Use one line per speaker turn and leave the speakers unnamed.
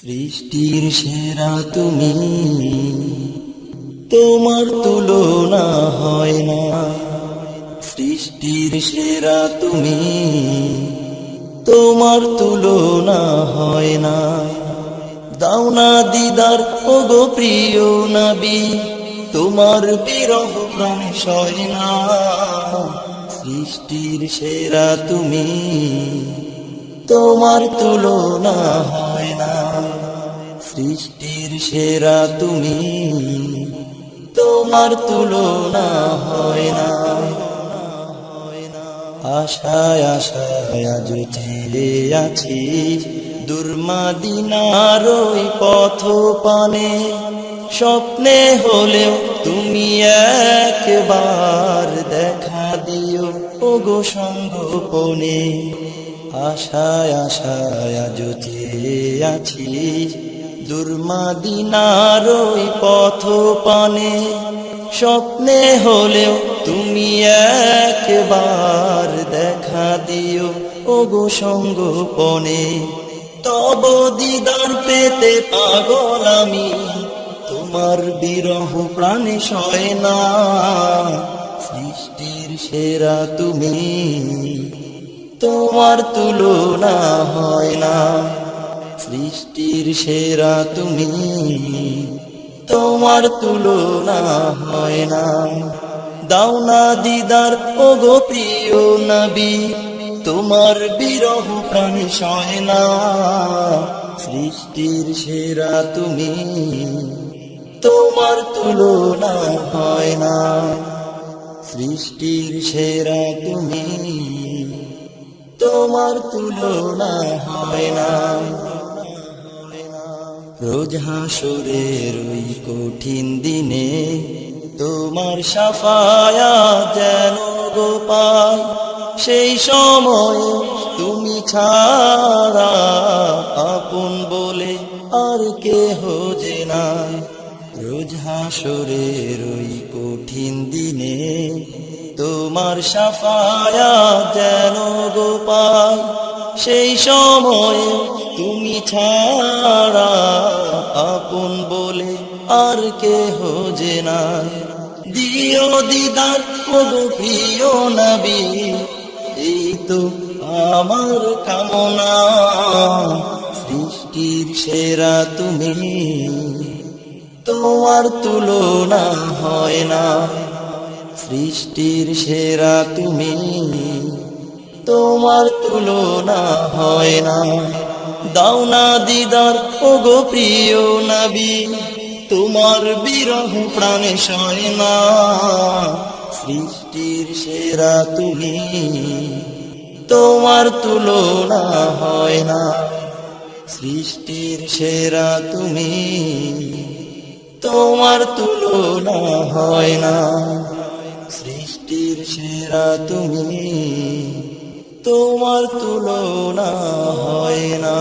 সৃষ্টির সেরা তুমি। তোমার তুলনা হয় না। সৃষ্টির সেরা তুমি। তোমার তুলনা হয় না। দাওনা দিদার, ওগো প্রিয় নবী। তোমার বিরহ প্রাণ সয় না। সৃষ্টির সেরা তুমি। তোমার তুলনা হয় না। সৃষ্টির সেরা তুমি, তোমার তুলনা হয় না। আশায় আশায় আজ ছেড়ে আছি দুর্মাদিনার ওই পথ পানে স্বপ্নে হলেও তুমি একবার দেখা দিও ওগো সঙ্গোপনে আশায় আশায় চেয়ে আছি দুর্মাদিনার ওই পথ পানে স্বপ্নে হলেও তুমি একবার দেখা দিও ওগো সঙ্গোপনে। তব দিদার পেতে পাগল আমি, তোমার বিরহ প্রাণে সয় না। সৃষ্টির সেরা তুমি। তোমার তুলনা হয় না। সৃষ্টির সেরা তুমি, তোমার তুলনা হয় না। দাওনা দিদার ও গো প্রিয় নবী, তোমার বিরহ প্রাণ সয় না। সৃষ্টির সেরা তুমি, তোমার তুলনা হয় না। সৃষ্টির সেরা তুমি। তোমার তুলনা হয় না। রোজ হাসুরের ওই কঠিন দিনে তোমার সাফায়া যেন গোপাল, সেই সময় তুমি ছাড়া আপন বলে আর কেহ যে নাই। রোজ হাসুরের ওই কঠিন দিনে তোমার সাফায়া যেন গোপাল, সেই সময় তুমি ছাড়া আপন বলে আর কেহ যে না দিও দিদার ওগো প্রিয় নবী, এই তো আমার কামনা। সৃষ্টির সেরা তুমি, তোমার তুলনা হয় না। সৃষ্টির সেরা তুমি। তোমার তুলনা হয় না। দাওনা দিদার ও গো প্রিয় নবী। তোমার বিরহ প্রাণে সয় না। সৃষ্টির সেরা তুমি। তোমার তুলনা হয় না। সৃষ্টির সেরা তুমি। তোমার তুলনা হয় না। সেরা তুমি তোমার তুলনা হয় না।